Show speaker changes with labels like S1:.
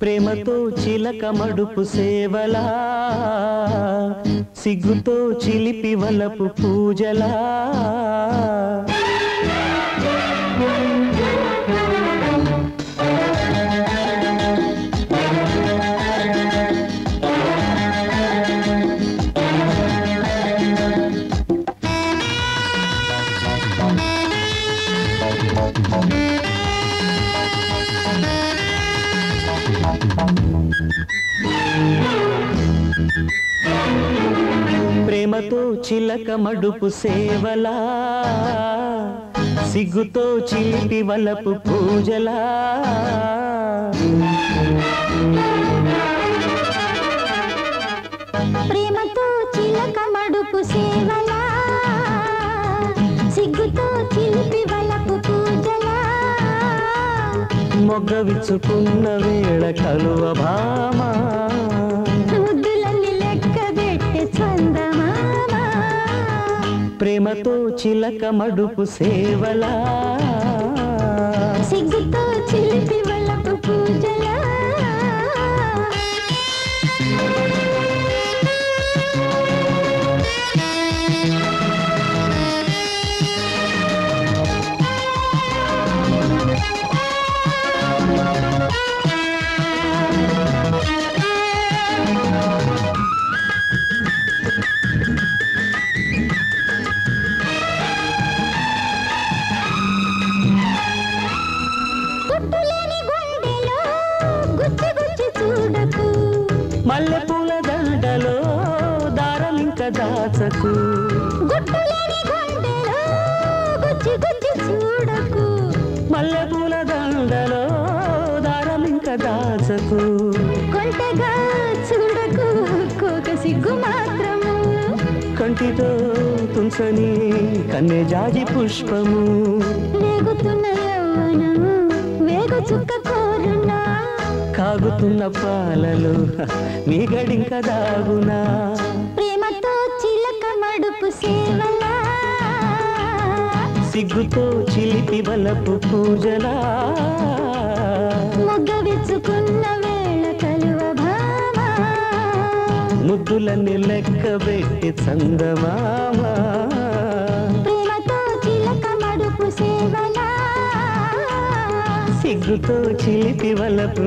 S1: ప్రేమతో చిలక మడుపు సేవలా సిగ్గుతో చిలిపి వలపు పూజలా. ప్రేమతో చిలక మడుపు సేవలా సిగ్గుతో చిలిపి వలపు పూజలా. మొగ్గ విచ్చుకున్న వేళ కలువ భామ. ప్రేమతో చిలక మడుపు సేవలా.
S2: సిగ్గుతో చిలిపి
S1: మల్లె పూల దండలో దాచకు.
S2: గుండెలో గుచ్చి గుచ్చి చూడకు.
S1: మల్లె పూల దండలో దారలింక దాచకు.
S2: కొంటగా చూడకు కోక సిగ్గు మాత్రము.
S1: కంటితో తుంచని కన్నె జాజి పుష్పము.
S2: వేగుతున్న యవ్వనము వేగు చుక్క
S1: కాగుతున్న పాలలో నీ గడింక దాగునా.
S2: ప్రేమతో చిలక మడుపు సేవలా.
S1: సిగ్గుతో చిలిపి వలపు పూజలా.
S2: మొగ్గ విచ్చుకున్న వేళ కలువ
S1: ముద్దులన్నీ లెక్క పెట్టి చందమామ సిగ్గుతో చిలిపి వలపు